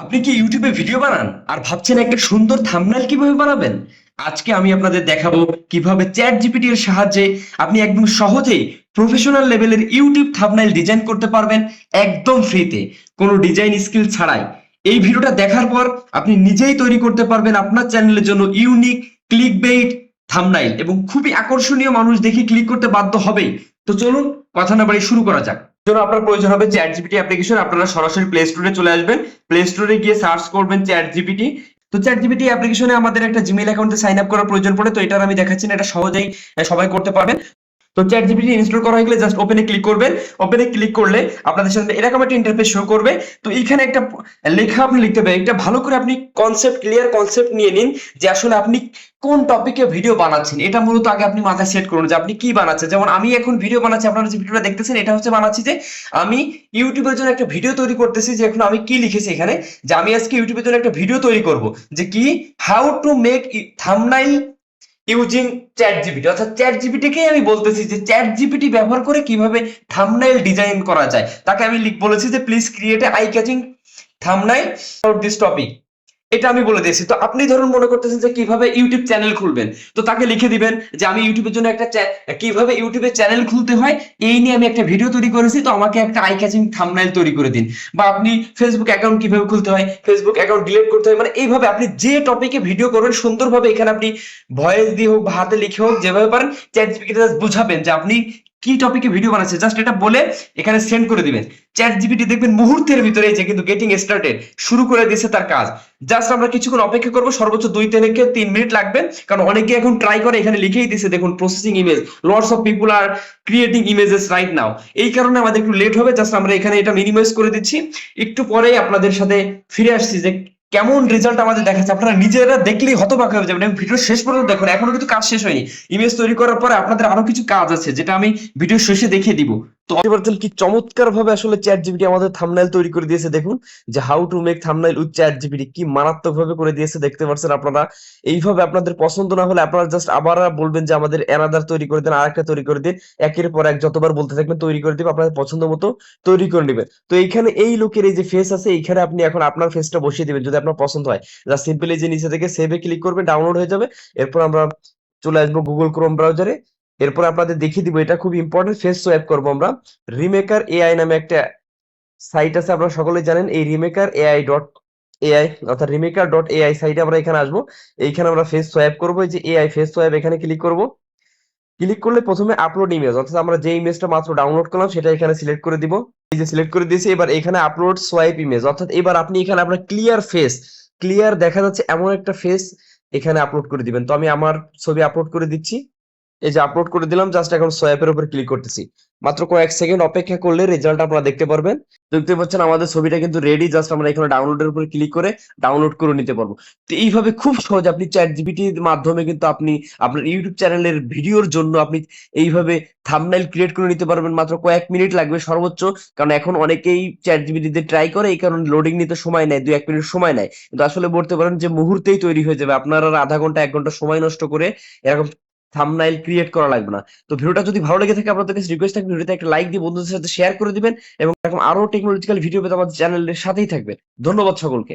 আপনি কি ইউটিউবে ভিডিও বানান? আর ভাবছেন একটা সুন্দর থাম্বনেল কীভাবে বানাবেন? আজকে আমি আপনাদের দেখাবো কীভাবে চ্যাট জিপিটি এর সাহায্যে আপনি একদম সহজেই প্রফেশনাল লেভেলের ইউটিউব থাম্বনেল ডিজাইন করতে পারবেন একদম ফ্রিতে কোনো ডিজাইন স্কিল ছাড়াই। এই ভিডিওটা দেখার পর আপনি নিজেই তৈরি করতে পারবেন আপনার চ্যানেলের জন্য ইউনিক ক্লিক বেইট থাম্বনাইল এবং খুবই আকর্ষণীয় মানুষ দেখে ক্লিক করতে বাধ্য হবেই। তো চলুন, কথা না বাড়ি শুরু করা যাক। জন্য আপনার প্রয়োজন হবে চ্যাট জিপিটি অ্যাপ্লিকেশন আপনারা সরাসরি প্লে স্টোরে চলে আসবেন। প্লে স্টোরে গিয়ে সার্চ করবেন চ্যাট জিপিটি তো চ্যাট জিপিটি অ্যাপ্লিকেশনে আমাদের একটা জিমেইল অ্যাকাউন্টে সাইন আপ করার প্রয়োজন পড়ে, তো এটার আমি দেখাচ্ছি না, এটা সহজেই সবাই করতে পারবেন। তো চ্যাট জিপিটি ইনস্টল করা হয়ে গেলে জাস্ট ওপেনে ক্লিক করবেন। ওপেনে ক্লিক করলে আপনাদের সামনে এরকম একটা ইন্টারফেস শো করবে। তো এখানে একটা লেখা আপনি লিখতে পারেন। একটা ভালো করে আপনি কনসেপ্ট ক্লিয়ার কনসেপ্ট নিয়ে নিন যে আসলে আপনি কোন টপিকে ভিডিও বানাচ্ছেন। এটা মূলত আগে আপনি মাথায় সেট করুন যে আপনি কি বানাচ্ছেন। যেমন আমি এখন ভিডিও বানাচ্ছি, আপনারা যে ভিডিওটা দেখতেছেন, এটা হচ্ছে বানাচ্ছি যে আমি ইউটিউবের জন্য একটা ভিডিও তৈরি করতেছি যে এখন আমি কি লিখেছি এখানে? যে আমি আজকে ইউটিউবের জন্য একটা ভিডিও তৈরি করব। যে কি? How to make thumbnail using ChatGPT অর্থাৎ চ্যাট জিপিটিকেই আমি বলতেছি যে চ্যাট জিপিটি ব্যবহার করে কীভাবে থামনাইল ডিজাইন করা যায়। তাকে আমি লিখ বলেছি যে please create eye catching thumbnail this topic এটা আমি বলে দিয়েছি। তো আপনি ধরুন মনে করতেছেন যে কীভাবে ইউটিউব চ্যানেল খুলবেন? তো তাকে লিখে দিবেন যে আমি ইউটিউবের জন্য একটা কীভাবে ইউটিউবে চ্যানেল খুলতে হয়, এই নিয়ে আমি একটা ভিডিও তৈরি করেছি, তো আমাকে একটা আই ক্যাচিং থাম্বনাইল তৈরি করে দিন। বা আপনি ফেসবুক অ্যাকাউন্ট কীভাবে খুলতে হয় ফেসবুক অ্যাকাউন্ট ডিলিট করতে হয় মানে এইভাবে আপনি যে টপিকে ভিডিও করবেন সুন্দরভাবে এখানে আপনি ভয়েস দিয়ে হোক বা হাতে লিখে হোক, যেভাবে পারেন চ্যাট বুঝাবেন যে আপনি কি টপিকে ভিডিও বানাচ্ছে? জাস্ট এটা বলে এখানে সেন্ড করে দিবেন। চ্যাট জিপিটি দেখবেন মুহূর্তের ভিতরে যে কিন্তু গেটিং স্টার্টেড শুরু করে দিয়েছে তার কাজ। জাস্ট আমরা কিছুক্ষণ অপেক্ষা করব, সর্বোচ্চ দুই থেকে তিন মিনিট লাগবে। কারণ অনেকে এখন ট্রাই করে, এখানে লিখেই দিছে দেখুন processing image lots of people are creating images right now এই কারণে আমাদের একটু লেট হবে জাস্ট আমরা এখানে এটা মিনিমাইজ করে দিচ্ছি। একটু পরেই আপনাদের সাথে ফিরে আসছি যে কেমন রেজাল্ট আমাদের দেখাচ্ছে? আপনারা নিজেরা দেখলেই হতবাক হয়ে যাবেন। এবং ভিডিও শেষ পর্যন্ত দেখুন। এখনও কিন্তু কাজ শেষ হয়নি। ইমেজ তৈরি করার পরে আপনাদের আরও কিছু কাজ আছে, যেটা আমি ভিডিও শেষে দেখিয়ে দিব। তো অপারেশন কি চমৎকার ভাবে আসলে চ্যাট জিপিটি আমাদের থাম্বনেল তৈরি করে দিয়েছে দেখুন, যে how to make thumbnail with ChatGPT কি মারাত্মক ভাবে করে দিয়েছে দেখতে পাচ্ছেন আপনারা। এইভাবে আপনাদের পছন্দ না হলে আপনারা জাস্ট আবার বলবেন যে আমাদের এনাদার তৈরি করে দিন, আরেকটা তৈরি করে দিন, একের পর এক যতবার বলতে থাকবেন তৈরি করে দিব, আপনাদের পছন্দ মতো তৈরি করে নেবেন। তো এইখানে এই লোকের এই যে ফেস আছে, এইখানে আপনি এখন আপনার ফেসটা বসিয়ে দিবেন যদি আপনার পছন্দ হয়। যা সিম্পল যে নিচে থেকে সেভে ক্লিক করবে ডাউনলোড হয়ে যাবে। এরপর আমরা চলে আসব গুগল ক্রোম ব্রাউজারে এরপর আপনাদের দেখিয়ে দিব, এটা খুব ইম্পর্টেন্ট ফেস সোয়াইপ করব আমরা। রিমেকার এআই নামে একটা সাইট আছে, আপনারা সকলেই জানেন, এই রিমেকার এআই ডট এআই অর্থাৎ রিমেকার ডট এআই সাইটে আমরা এখানে আসব। এইখানে আমরা ফেস সোয়াইপ করব, এই যে এআই ফেস সোয়াইপ এখানে ক্লিক করব। ক্লিক করলে প্রথমে আপলোড ইমেজ অর্থাৎ আমরা যে ইমেজটা মাত্র ডাউনলোড করলাম, সেটা এখানে সিলেক্ট করে দিব। এই যে সিলেক্ট করে দিয়েছি, এবার এখানে আপলোড সোয়াইপ ইমেজ অর্থাৎ এবার আপনি এখানে আপনার ক্লিয়ার ফেস ক্লিয়ার দেখা যাচ্ছে এমন একটা ফেস এখানে আপলোড করে দিবেন। তো আমি আমার ছবি আপলোড করে দিচ্ছি। এই যে আপলোড করে দিলাম জাস্ট এখন সোয়াইপের উপর ক্লিক করতেছি। মাত্র কয়েক সেকেন্ড অপেক্ষা করলে রেজাল্ট আপনারা দেখতে পারবেন। দেখতে পাচ্ছেন আমাদের ছবিটা কিন্তু রেডি জাস্ট আমরা এখানে ডাউনলোডের উপর ক্লিক করে ডাউনলোড করে নিতে পারব। তো এইভাবে খুব সহজ আপনি চ্যাট জিপিটির মাধ্যমে কিন্তু আপনি আপনার ইউটিউব চ্যানেলের ভিডিওর জন্য আপনি এইভাবে থামনাইল ক্রিয়েট করে নিতে পারবেন। মাত্র কয়েক মিনিট লাগবে সর্বোচ্চ, কারণ এখন অনেকেই চ্যাট জিপিটিতে ট্রাই করে, এই কারণে লোডিং নিতে সময় নেয় দু এক মিনিট সময় নেয়। কিন্তু আসলে বলতে পারেন যে মুহূর্তেই তৈরি হয়ে যাবে। আপনারা আধা ঘণ্টা, এক ঘণ্টা সময় নষ্ট করে এরকম থাম্বনাইল ক্রিয়েট করা লাগবে না। তো ভিডিওটা যদি ভালো লেগে থাকে আপনাদের কাছে রিকোয়েস্ট থাকবে ভিডিওতে একটা লাইক দিয়ে বন্ধুদের সাথে শেয়ার করে দিবেন এবং এরকম আরও টেকনোলজিক্যাল ভিডিও পেতে আমাদের চ্যানেলের সাথেই থাকবে ধন্যবাদ সকলকে।